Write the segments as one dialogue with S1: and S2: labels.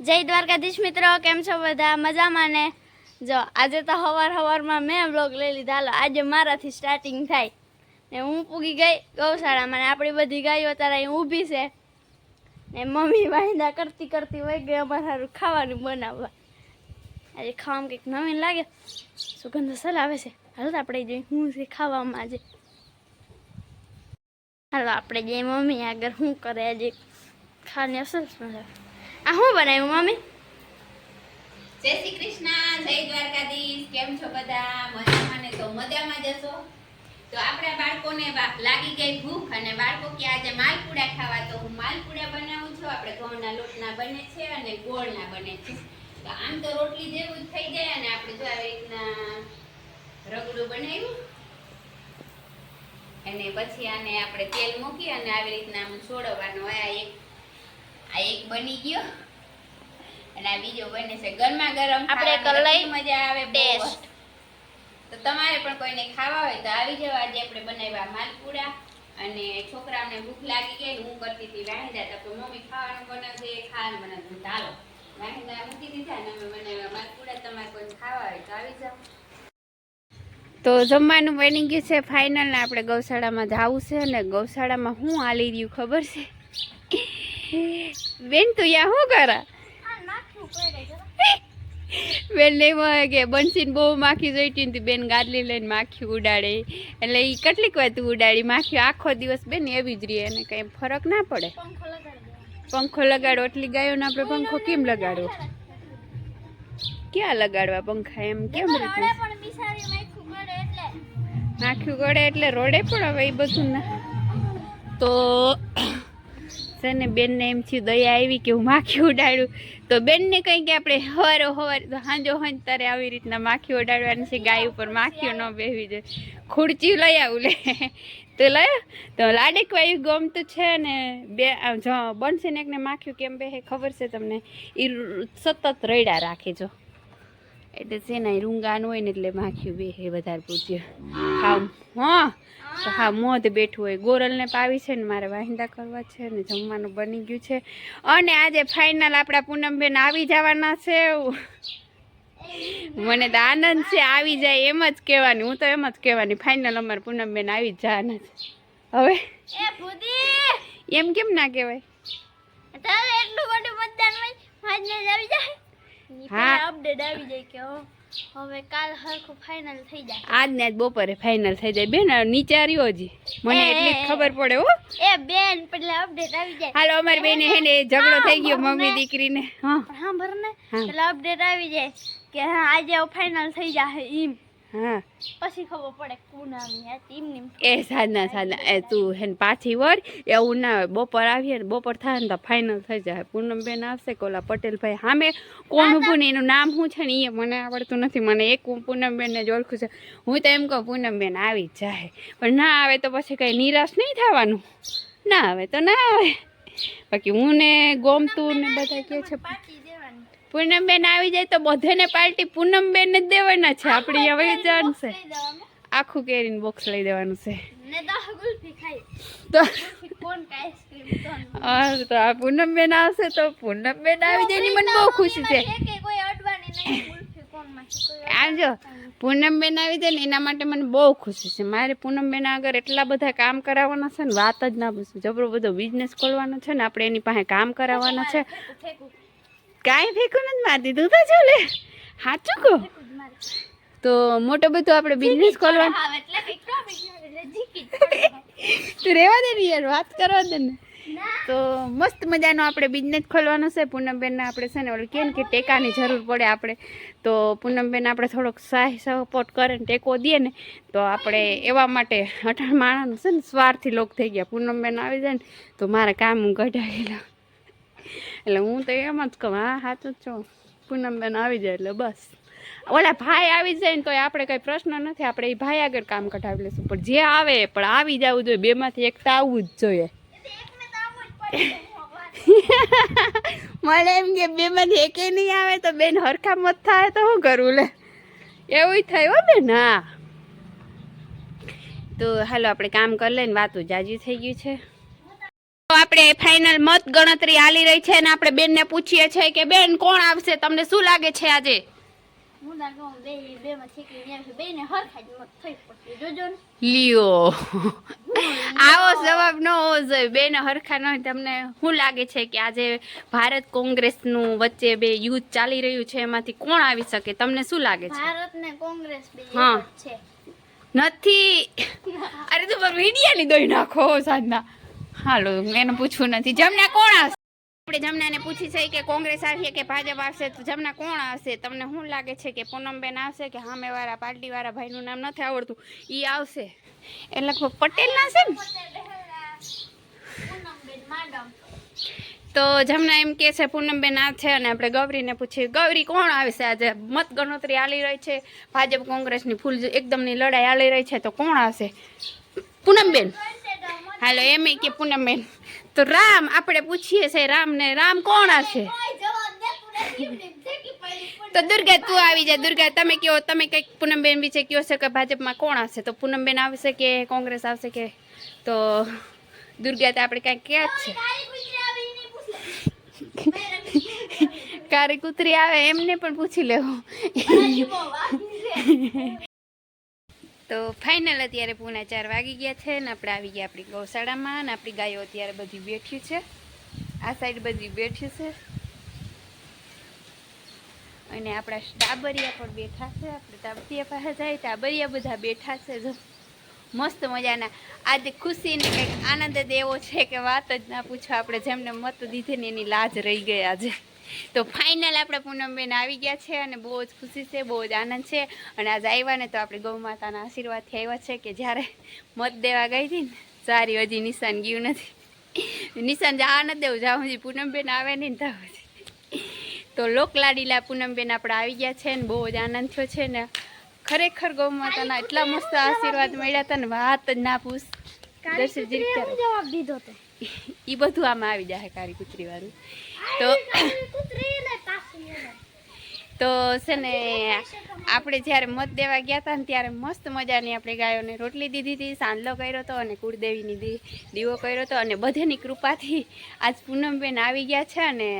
S1: જય દ્વારકાધીશ મિત્રો, કેમ છો બધા? મજામાં ને? જો, આજે તો હવાર હવારમાં મેં બ્લોગ લઈ લીધા. હાલો, આજે મારાથી સ્ટાર્ટિંગ થાય. ને હું પૂગી ગઈ ગૌશાળામાં ને આપણી બધી ગાયો અત્યારે અહીં ઊભી છે. ને મમ્મી વાંદા કરતી કરતી હોય ગઈ અમારે સારું ખાવાનું બનાવવા. આજે ખાવામાં કંઈક નવીન લાગે. સુગંધ સલ આવે છે. હાલો આપણે જઈએ. હું છે ખાવામાં આજે. હાલો, આપણે જઈએ મમ્મી આગળ. શું કરે આજે? ખાવાની અસલ મજા આ શું બનાવ્યું, મમ્મી?
S2: જય શ્રી કૃષ્ણ, જય દ્વારકાધીશ. કેમ છો બધા? મજામાં ને? તો મજામાં જશો તો આપણા બાળકોને લાગી ગઈ ભૂખ અને બાળકો કે આજે માલપુડા ખાવા, તો હું માલપુડા બનાવું છું. આપણે ઘઉંના લોટના બને છે અને ગોળના બને છે. તો આમ તો રોટલી જેવું જ થઈ જાય અને આપણે જો આવી રીતના રગડું બનાવ્યું. અને પછી આને આપણે તેલ મૂકી અને આવી રીતના આમ છોડવાનું આ એક આ એક બની ગયો. અને આ બીજો બને છે ગરમા ગરમ
S1: આપણે કલાઈ
S2: મજા આવે
S1: ટેસ્ટ.
S2: તો તમારે પણ કોઈને ખાવા હોય તો આવી જાવ આજે આપણે બનાવ્યા માલપુડા અને છોકરાઓને ભૂખ લાગી ગઈ હું કરતી હતી વાહિંદા. તો મમ્મી ખાવાનું બનાવજે ખાવાનું બનાવજે. તો હાલો વાહિંદા મૂકી દીધા અને અમે બનાવ્યા માલપુડા. તમારે કોઈ ખાવા હોય તો આવી જાવ તો જમવાનું બની ગયું છે ફાઇનલ આપણે ગૌશાળામાં જવું છે અને ગૌશાળામાં શું હાલી રહ્યું ખબર છે? બેન તું યા શું કરા? બેન એમાં કે બંસીને બહુ માખી જોઈતી હતી બેન ગાદલી લઈને માખી ઉડાડે. એટલે એ કેટલીક વાર તું ઉડાડી? માખી આખો દિવસ બેન એવી જ રહે અને કંઈ ફરક ના પડે. પંખો લગાડો. એટલી ગાયોને આપણે પંખો કેમ લગાડવો? ક્યાં લગાડવા પંખા એમ? કેમ નાખ્યું ગળે એટલે. રોડે પણ હવે એ બધું ના. તો છે ને બેનને એમ થયું દયા આવી કે હું માખી ઉડાડું. તો બેનને કંઈ કે આપણે હવારો હવાર તો હાંજો હાંજ તારે આવી રીતના માખી ઉડાડવાની છે, ગાય ઉપર માખીઓ ન બેહવી જોઈએ. ખુરચી લઈ આવું લે. તો લઈ તો લાડેક વાયુ ગમતું છે ને બે બનશે ને એકને માખ્યું કેમ બેહે ખબર છે તમને? એ સતત રડ્યા રાખે જો. એટલે છે ને રૂંગાન હોય ને એટલે માખ્યું બે એ વધારે પૂછ્યું હા હા તો હા મોઢ બેઠું હોય. ગોરલને પાવી છે ને મારે વાહિંદા કરવા છે ને જમવાનું બની ગયું છે. અને આજે ફાઇનલ આપણા પૂનમબેન આવી જવાના છે. મને તો આનંદ છે આવી જાય એમ જ કહેવાની. હું તો એમ જ કહેવાની ફાઇનલ અમારે પૂનમબેન આવી જ જવાના છે. હવે? એમ કેમ ના કહેવાય?
S1: એટલું બધું મતદાન હોય આવી જાય. અપડેટ આવી જાય કે હવે કાલ હરખું ફાઇનલ થઈ જાય.
S2: આજ ને આજ બપોરે ફાઇનલ થઈ જાય. બેન નીચે આવ્યો હજી. મને એટલી ખબર પડે હો.
S1: એ બેન પેલા અપડેટ આવી જાય.
S2: હાલો અમારી બેને હે ને ઝઘડો થઈ ગયો મમ્મી દીકરીને. હા.
S1: હા ભર ને
S2: હા.
S1: અપડેટ આવી જાય કે હા આજે ફાઇનલ થઈ જાય એમ.
S2: હા.
S1: પછી ખબર પડે આ
S2: એ સાધના સાધના એ તું હેન પાછી વળ એવું ના આવે બપોર આવીએ ને બપોર થાય ને તો ફાઇનલ થઈ જાય. પૂનમબેન આવશે કોલા પટેલભાઈ સામે. કોણ ઊભું ને એનું નામ શું છે ને એ મને આવડતું નથી. મને એક હું પૂનમબેનને જ ઓળખું છે. હું તો એમ કહું પૂનમબેન આવી જ જાય. પણ ના આવે તો પછી કંઈ નિરાશ નહીં થવાનું? ના આવે તો ના આવે. બાકી હું ને ગોમતું ને બધા કહે છે પૂનમબેન આવી જાય તો બધેને પાર્ટી પૂનમબેન જ દેવાના છે. આપણી હવે જાણશે આખું કેરીનું બોક્સ લઈ દેવાનું છે.
S1: ને
S2: તો આ પૂનમબેન આવશે તો પૂનમબેન આવી જાય એની મને બહુ ખુશી છે. આમ જો પૂનમબેન આવી જાય ને એના માટે મને બહુ ખુશી છે. મારે પૂનમબેન આગળ એટલા બધા કામ કરાવવાના છે ને વાત જ ના પૂછું. જબરો બધો બિઝનેસ ખોલવાનો છે ને આપણે એની પાસે કામ કરાવવાના છે. કાંઈ ફેંકું નથી મારતી. તું તો ચાલે સાચું કહો? તો મોટો બધો આપણે બિઝનેસ ખોલવાનો. તું રહેવા દે ને યાર વાત કરવા દે ને. તો મસ્ત મજાનો આપણે બિઝનેસ ખોલવાનો છે. પૂનમબેનને આપણે છે ને ઓલું કહે ને કે ટેકાની જરૂર પડે આપણે. તો પૂનમબેન આપણે થોડોક સહાય સપોર્ટ કરે ને ટેકો દઈએ ને તો આપણે એવા માટે અઢાર માણસ છે ને સ્વાર્થી લોક થઈ ગયા. પૂનમબેન આવી જાય ને તો મારે કામ હું કઢાવેલા એટલે હું તો એમ જ કહું હા સાચું જ છું. પૂનમબેન આવી જાય એટલે બસ. ઓલા ભાઈ આવી જાય ને તો આપણે કંઈ પ્રશ્ન નથી આપણે એ ભાઈ આગળ કામ કઢાવી લઈશું. પણ જે આવે પણ આવી જવું જોઈએ બેમાંથી આવવું જ જોઈએ.
S1: એકને તો આમ જ પડે
S2: મને એમ કે બેમાંથી એકે નહીં આવે તો બેન હરખા મત થાય તો શું કરવું લે. એવું થાય હો બેન હા. તો હાલો આપણે કામ કરી લઈને વાતું જાજી થઈ ગયું છે. આપણે ફાઇનલ મત ગણતરી આલી રહી છે અને આપણે બેનને પૂછીએ છીએ કે બેન કોણ આવશે? તમને શું લાગે છે આજે?
S1: ના ને ને ને.
S2: લ્યો. આવો જવાબ ન હોવો જોઈએ. બેન હરખા ન હોય. તમને શું લાગે છે કે આજે ભારત કોંગ્રેસનું વચ્ચે બે યુદ્ધ ચાલી રહ્યું છે? એમાંથી કોણ આવી શકે? તમને શું લાગે છે?
S1: ભારત ને કોંગ્રેસ
S2: હા. નથી. અરે તું મીડિયા ની લીધો નાખો સાંજના. હાલો, એને પૂછવું નથી. જમના કોણ આવશે? આપણે જમનાને પૂછી છે કે કોંગ્રેસ આવશે કે ભાજપ આવશે? તો જમના કોણ આવશે? તમને શું લાગે છે કે પૂનમબેન આવશે કે સામેવાળા પાર્ટીવાળા ભાઈનું નામ નથી આવડતું? ઈ આવશે. એ લગભગ પટેલ ના છે ને? તો જમના એમ કે છે, પૂનમબેન આ છે અને આપણે ગૌરીને પૂછીએ. ગૌરી કોણ આવશે આજે? મત ગણતરી આલી રહી છે. ભાજપ કોંગ્રેસની ફૂલ એકદમની લડાઈ આલી રહી છે. તો કોણ આવશે? પૂનમબેન. હાલો એમ કે પૂનમબેન તો રામ આપણે પૂછીએ છે રામને રામ કોણ
S1: નથી એમને ઠીકી પડી
S2: તો દુર્ગા તું આવી જા. દુર્ગા તમે કહો તમે કંઈક પૂનમબેન વિશે કહો છો કે ભાજપમાં કોણ હશે તો પૂનમબેન આવશે કે કોંગ્રેસ આવશે કે? તો દુર્ગા તો આપણે કાંઈક ક્યાં જ છે. કારી કૂતરી આવે એમને પણ પૂછી લેવું. તો ફાઇનલ અત્યારે પૂના ચાર વાગી ગયા છે ને આપણે આવી ગયા આપણી ગૌશાળામાં ને આપણી ગાયો અત્યારે બધી બેઠી છે. આ સાઈડ બધી બેઠી છે. અને આપણા ટાબરિયા પણ બેઠા છે. આપણે ટાબરિયા પાસે જાય ટાબરિયા બધા બેઠા છે જો. મસ્ત મજાના. આજે ખુશીને કંઈક આનંદ જ એવો છે કે વાત જ ના પૂછો. આપણે જેમને મત દીધી ને એની લાજ રહી ગઈ આજે. તો ફાઇનલ આપણે પૂનમબેન આવી ગયા છે અને બહુ જ ખુશી છે બહુ જ આનંદ છે. અને આજે આવ્યા ને તો આપણે ગૌ માતાના આશીર્વાદથી આવ્યા છે કે જ્યારે મત દેવા ગઈ હતી ને સારી હજી નિશાન ગયું નથી. નિશાન જવા નથી દેવું જાઉં હજી પૂનમબેન આવે નહીં ને ત્યાં તો લોકલાડીલા પૂનમબેન આપણે આવી ગયા છે ને બહુ જ આનંદ થયો છે ને. ખરેખર ગૌ માતાના એટલા મસ્ત આશીર્વાદ મળ્યા હતા ને વાત જ ના પૂછ.
S1: દર્શન જવાબ દીધો હતો
S2: એ બધું આમાં આવી જાય કારી કુતરી વાળું તો. તો છે ને આપણે જ્યારે મત દેવા ગયા હતા ને ત્યારે મસ્ત મજાની આપણે ગાયોને રોટલી દીધી હતી સાંડલો કર્યો હતો અને કુળદેવીની દી દીવો કર્યો હતો અને બધેની કૃપાથી આજ પૂનમબેન આવી ગયા છે અને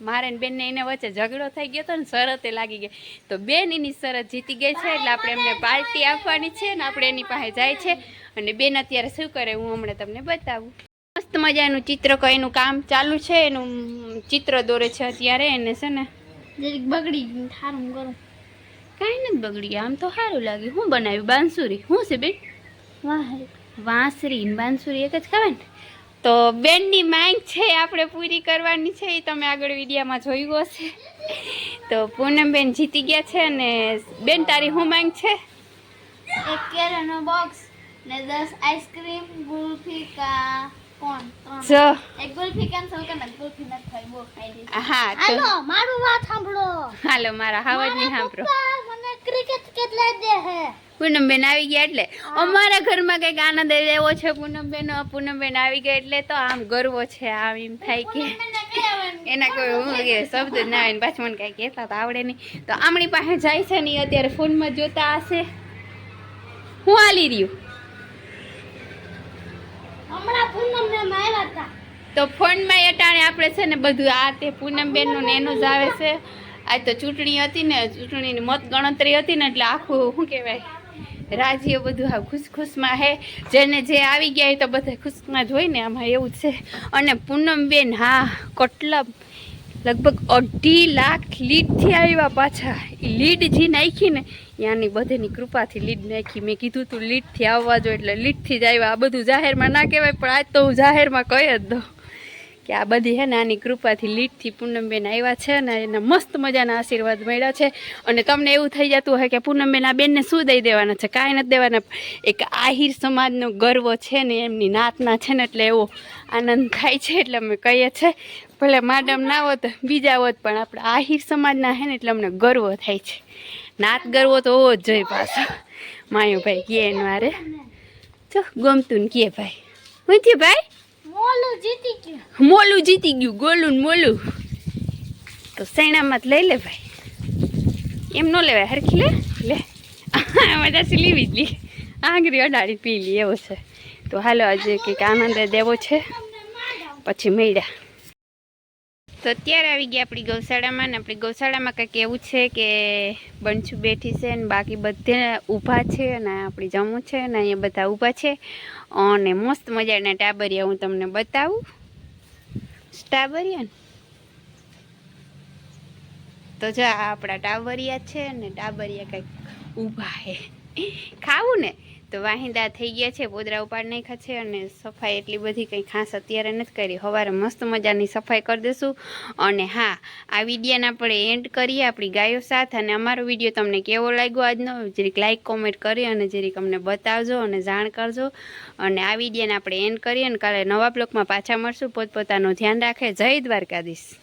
S2: મારે બેનને એને વચ્ચે ઝઘડો થઈ ગયો હતો ને શરતે લાગી ગઈ. તો બેન એની શરત જીતી ગઈ છે એટલે આપણે એમને પાર્ટી આપવાની છે ને આપણે એની પાસે જાય છે. અને બેન અત્યારે શું કરે હું હમણાં તમને બતાવું. મસ્ત મજાનું ચિત્ર એનું કામ ચાલુ છે એનું ચિત્ર દોરે છે અત્યારે એને છે ને.
S1: બગડી ગયું સારું કરું
S2: કાંઈ નથી બગડી આમ તો સારું લાગ્યું હું બનાવ્યું? બાંસુરી. શું છે બેન?
S1: વાહ
S2: વાંસરી બાંસુરી એક જ ખાવે ને? તો બેનની માંગ છે આપણે પૂરી કરવાની છે એ તમે આગળ વિડીયામાં જોયું હશે. તો પૂનમબેન જીતી ગયા છે અને બેન તારી શું માંગ છે?
S1: એક કેરાનો બોક્સ ને દસ આઈસ્ક્રીમ ગુલ્ફી કા હાલો મારું
S2: હાવજ નહીં સાંભળો. પૂનમબેન આવી ગયા એટલે. અમારા ઘરમાં કંઈક આનંદ એવો છે પૂનમબેન પૂનમબેન આવી ગયા એટલે તો આમ ગર્વો છે આમ એમ થાય કે. એના કોઈ હું કે શબ્દ ના આવે ને પાછું મને કાંઈ કહેતા તો આવડે નહીં. તો આમણી પાસે જાય છે ને અત્યારે ફોનમાં જોતા હશે. હું હાલી રહ્યું.
S1: હમણાં પૂનમ મેમ આવ્યા હતા.
S2: તો ફોનમાં અટાણે આપણે છે ને બધું આ તે પૂનમબેનનું ને એનું જ આવે છે. આજ તો ચૂંટણી હતી ને, ચૂંટણીની મત ગણતરી હતી ને, એટલે આખું શું કહેવાય રાજીઓ બધું આ ખુશખુશમાં હે. જેને જે આવી ગયા તો બધા ખુશમાં જ હોય ને, આમાં એવું છે. અને પૂનમબેન, હા, કેટલા લગભગ અઢી લાખ લીડથી આવ્યા પાછા. એ લીડ જે નાખી ને ત્યાંની બધેની કૃપાથી લીડ નાખી. મેં કીધું તું લીડથી આવવા જો એટલે લીડથી જ આવ્યા. આ બધું જાહેરમાં ના કહેવાય, પણ આજ તો હું જાહેરમાં કહી જ દઉં કે આ બધી હે ને આની કૃપાથી લીડથી પૂનમબેન આવ્યા છે ને એના મસ્ત મજાના આશીર્વાદ મળ્યા છે. અને તમને એવું થઈ જતું હોય કે પૂનમબેન આ બેનને શું દઈ દેવાના છે? કાંઈ નથી દેવાના. એક આહિર સમાજનો ગર્વ છે ને એમની નાતના છે ને એટલે એવો આનંદ થાય છે એટલે અમે કહીએ છીએ. ભલે માડમ ના હોત બીજા હોત પણ આપણે આહિર સમાજના હે ને એટલે અમને ગર્વ થાય છે. નાત ગરવો તો હોવો જ જોઈએ પાછો. માયુભાઈ કહે એનું મારે જો ગમતું ને કે ભાઈ. હું છે ભાઈ?
S1: મોલું જીતી ગયું.
S2: મોલું જીતી ગયું ગોલું મોલું. તો સૈણામાં જ લઈ લે ભાઈ. એમ ન લેવાય હરખી લે. લે. મજાથી લેવી જ લી આંગરી અડાડી પી લી એવો છે. તો હાલો આજે કંઈક આનંદ દેવો છે. પછી મળ્યા. તો અત્યારે આવી ગયા આપણી ગૌશાળામાં ને આપણી ગૌશાળામાં કંઈક એવું છે કે બંછુ બેઠી છે ને બાકી બધે ઊભા છે અને આપણી જમવું છે ને અહીંયા બધા ઊભા છે. અને મસ્ત મજાના ટાબરિયા હું તમને બતાવું. ટાબરિયા ને? તો જો આ આપણા ટાબરિયા છે ને ટાબરિયા કંઈક ઊભા છે. ખાવું ને? તો વાહિંદા થઈ ગયા છે, પોદરા ઉપાડ નાખ્યા છે અને સફાઈ એટલી બધી કંઈ ખાસ અત્યારે નથી કરી. સવારે મસ્ત મજાની સફાઈ કરી દઈશું. અને હા, આ વિડીયાને આપણે એન્ડ કરીએ આપણી ગાયો સાથે. અને અમારો વીડિયો તમને કેવો લાગ્યો આજનો? જરીક લાઇક કોમેન્ટ કરી અને જરીક અમને બતાવજો અને જાણ કરજો. અને આ વિડીયાને આપણે એન્ડ કરીએ અને કાલે નવા બ્લોગમાં પાછા મળશું. પોતપોતાનું ધ્યાન રાખે. જય દ્વારકાધીશ.